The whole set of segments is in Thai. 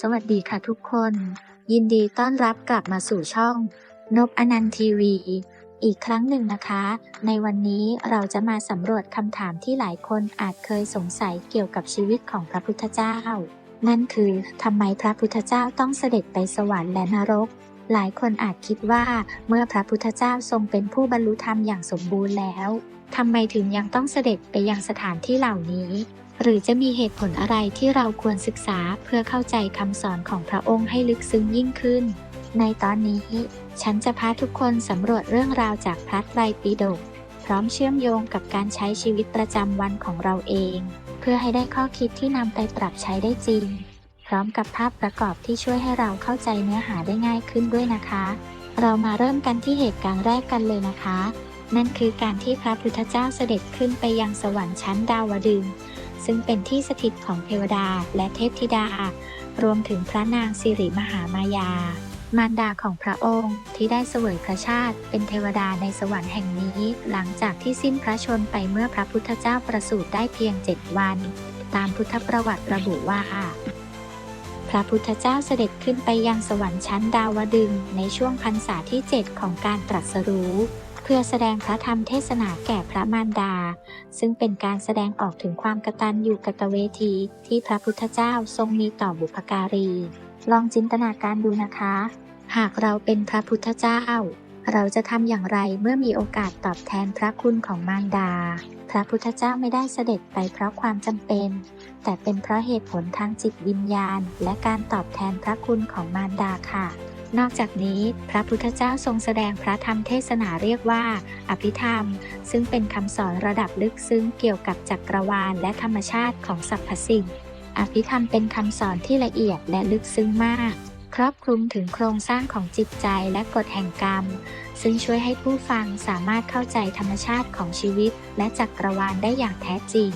สวัสดีค่ะทุกคน ยินดีต้อนรับกลับมาสู่ช่อง นบอนันต์ทีวี อีกครั้งหนึ่งนะคะ ในวันนี้เราจะมาสำรวจคำถามที่หลายคนอาจเคยสงสัยเกี่ยวกับชีวิตของพระพุทธเจ้า นั่นคือทำไมพระพุทธเจ้าต้องเสด็จไปสวรรค์และนรก หลายคนอาจคิดว่าเมื่อพระพุทธเจ้าทรงเป็นผู้บรรลุธรรมอย่างสมบูรณ์แล้วทำไมถึงยังต้องเสด็จไปยังสถานที่เหล่านี้ หรือจะมีเหตุผลอะไรที่เราควรศึกษาเพื่อเข้าใจคำสอนของพระองค์ให้ลึกซึ้งยิ่งขึ้น ในตอนนี้ ฉันจะพาทุกคนสำรวจเรื่องราวจากพระไตรปิฎกพร้อมเชื่อมโยงกับการใช้ชีวิตประจำวันของเราเอง เพื่อให้ได้ข้อคิดที่นำไปปรับใช้ได้จริง พร้อมกับภาพประกอบที่ช่วยให้เราเข้าใจเนื้อหาได้ง่ายขึ้นด้วยนะคะ เรามาเริ่มกันที่เหตุการณ์แรกกันเลยนะคะ นั่นคือการที่พระพุทธเจ้าเสด็จขึ้นไปยังสวรรค์ชั้นดาวดึงส์ ซึ่งเป็นที่สถิตของเทวดาและเทพธิดา รวมถึงพระนางสิริมหามายา มารดาของพระองค์ที่ได้เสวยพระชาติ เป็นเทวดาในสวรรค์แห่งนี้ หลังจากที่สิ้นพระชนไปเมื่อพระพุทธเจ้าประสูติได้เพียงเจ็ดวัน ตามพุทธประวัติระบุว่าพระพุทธเจ้าเสด็จขึ้นไปยังสวรรค์ชั้นดาวดึงในช่วงพรรษาที่ 7 ของการตรัสรู้ พื่อแสดงพระธรรมเทศนาแก่พระมารดา ซึ่งเป็นการแสดงออกถึงความกตัญญูกตเวทีที่พระพุทธเจ้าทรงมีต่อบุพการี ลองจินตนาการดูนะคะ หากเราเป็นพระพุทธเจ้า เราจะทำอย่างไรเมื่อมีโอกาสตอบแทนพระคุณของมารดา พระพุทธเจ้าไม่ได้เสด็จไปเพราะความจำเป็น แต่เป็นเพราะเหตุผลทางจิตวิญญาณ และการตอบแทนพระคุณของมารดาค่ะ นอกจากนี้พระพุทธเจ้าทรงแสดงพระธรรมเทศนาเรียกว่า อภิธรรม ซึ่งเป็นคำสอนระดับลึกซึ้งเกี่ยวกับจักรวาลและธรรมชาติของสรรพสิ่ง อภิธรรมเป็นคำสอนที่ละเอียดและลึกซึ้งมาก ครอบคลุมถึงโครงสร้างของจิตใจและกฎแห่งกรรม ซึ่งช่วยให้ผู้ฟังสามารถเข้าใจธรรมชาติของชีวิต และจักรวาลได้อย่างแท้จริง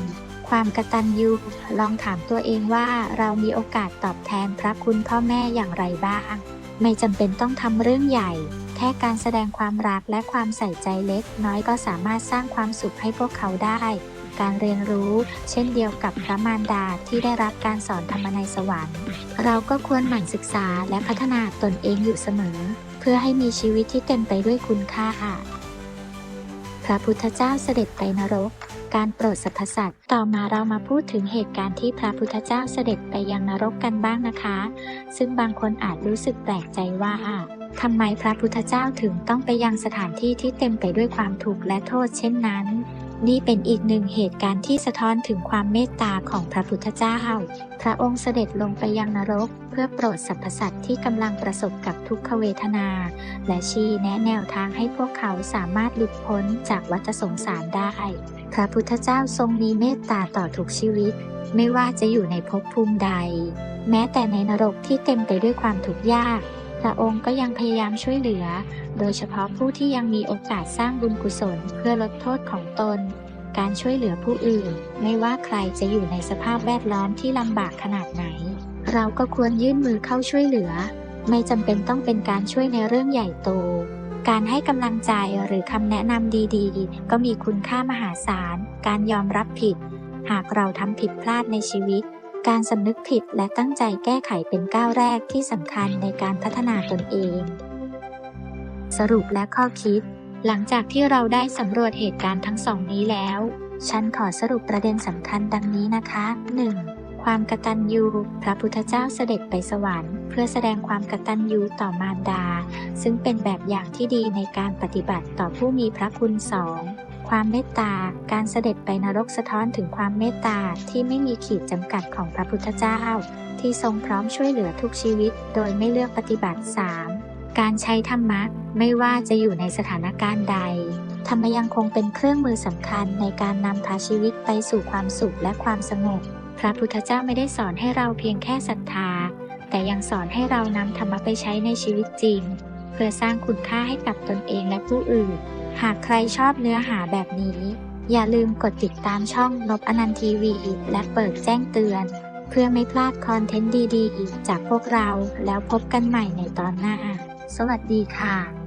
ความกตัญญูลองถามตัวเองว่าเรามีโอกาสตอบแทนพระคุณพ่อแม่อย่างไรบ้าง ไม่จำเป็นต้องทำเรื่องใหญ่ แค่การแสดงความรักและความใส่ใจเล็ก น้อยก็สามารถสร้างความสุขให้พวกเขาได้ การเรียนรู้ เช่นเดียวกับพระมารดาที่ได้รับการสอนธรรมในสวรรค์ เราก็ควรหมั่นศึกษาและพัฒนาตนเองอยู่เสมอ เพื่อให้มีชีวิตที่เต็มไปด้วยคุณค่า พระพุทธเจ้าเสด็จไปนรก การโปรดสรรพสัตว์ ต่อมาเรามาพูดถึงเหตุการณ์ที่พระพุทธเจ้าเสด็จไปยังนรกกันบ้างนะคะ ซึ่งบางคนอาจรู้สึกแปลกใจว่าทำไมพระพุทธเจ้าถึงต้องไปยังสถานที่ที่เต็มไปด้วยความทุกข์และโทษเช่นนั้น นี่เป็นอีกหนึ่งเหตุการณ์ที่สะท้อนถึงความเมตตาของพระพุทธเจ้า พระองค์เสด็จลงไปยังนรก เพื่อโปรดสรรพสัตว์ที่กำลังประสบกับทุกขเวทนา และชี้แนะแนวทางให้พวกเขาสามารถหลุดพ้นจากวัฏสงสารได้ พระพุทธเจ้าทรงมีเมตตาต่อทุกชีวิต ไม่ว่าจะอยู่ในภพภูมิใด แม้แต่ในนรกที่เต็มไปด้วยความทุกข์ยาก พระองค์ก็ยังพยายามช่วยเหลือ โดยเฉพาะผู้ที่ยังมีโอกาสสร้างบุญกุศลเพื่อลดโทษของตน การช่วยเหลือผู้อื่น ไม่ว่าใครจะอยู่ในสภาพแวดล้อมที่ลำบากขนาดไหน เราก็ควรยื่นมือเข้าช่วยเหลือ ไม่จำเป็นต้องเป็นการช่วยในเรื่องใหญ่โต การให้กำลังใจหรือคำแนะนำดีๆ ก็มีคุณค่ามหาศาล การยอมรับผิด หากเราทำผิดพลาดในชีวิต การสำนึกผิดและตั้งใจแก้ไขเป็นก้าวแรกที่สำคัญในการพัฒนาตนเอง สรุปและข้อคิด หลังจากที่เราได้สำรวจเหตุการณ์ทั้งสองนี้แล้ว ฉันขอสรุปประเด็นสำคัญดังนี้นะคะ 1. ความกตัญญู พระพุทธเจ้าเสด็จไปสวรรค์เพื่อแสดงความกตัญญูต่อมารดา ซึ่งเป็นแบบอย่างที่ดีในการปฏิบัติต่อผู้มีพระคุณสอง ความเมตตา การเสด็จไปนรกสะท้อนถึงความเมตตาที่ไม่มีขีดจำกัดของพระพุทธเจ้า ที่ทรงพร้อมช่วยเหลือทุกชีวิต โดยไม่เลือกปฏิบัติ 3. การใช้ธรรมะ ไม่ว่าจะอยู่ในสถานการณ์ใด ธรรมยังคงเป็นเครื่องมือสำคัญในการนำพาชีวิตไปสู่ความสุขและความสงบ พระพุทธเจ้าไม่ได้สอนให้เราเพียงแค่ศรัทธา แต่ยังสอนให้เรานำธรรมะไปใช้ในชีวิตจริง เพื่อสร้างคุณค่าให้กับตนเองและผู้อื่น หากใครชอบเนื้อหาแบบนี้ อย่าลืมกดติดตามช่องนบอนันทีวีและเปิดแจ้งเตือน เพื่อไม่พลาดคอนเทนต์ดีๆ อีกจากพวกเราแล้วพบกันใหม่ในตอนหน้า สวัสดีค่ะ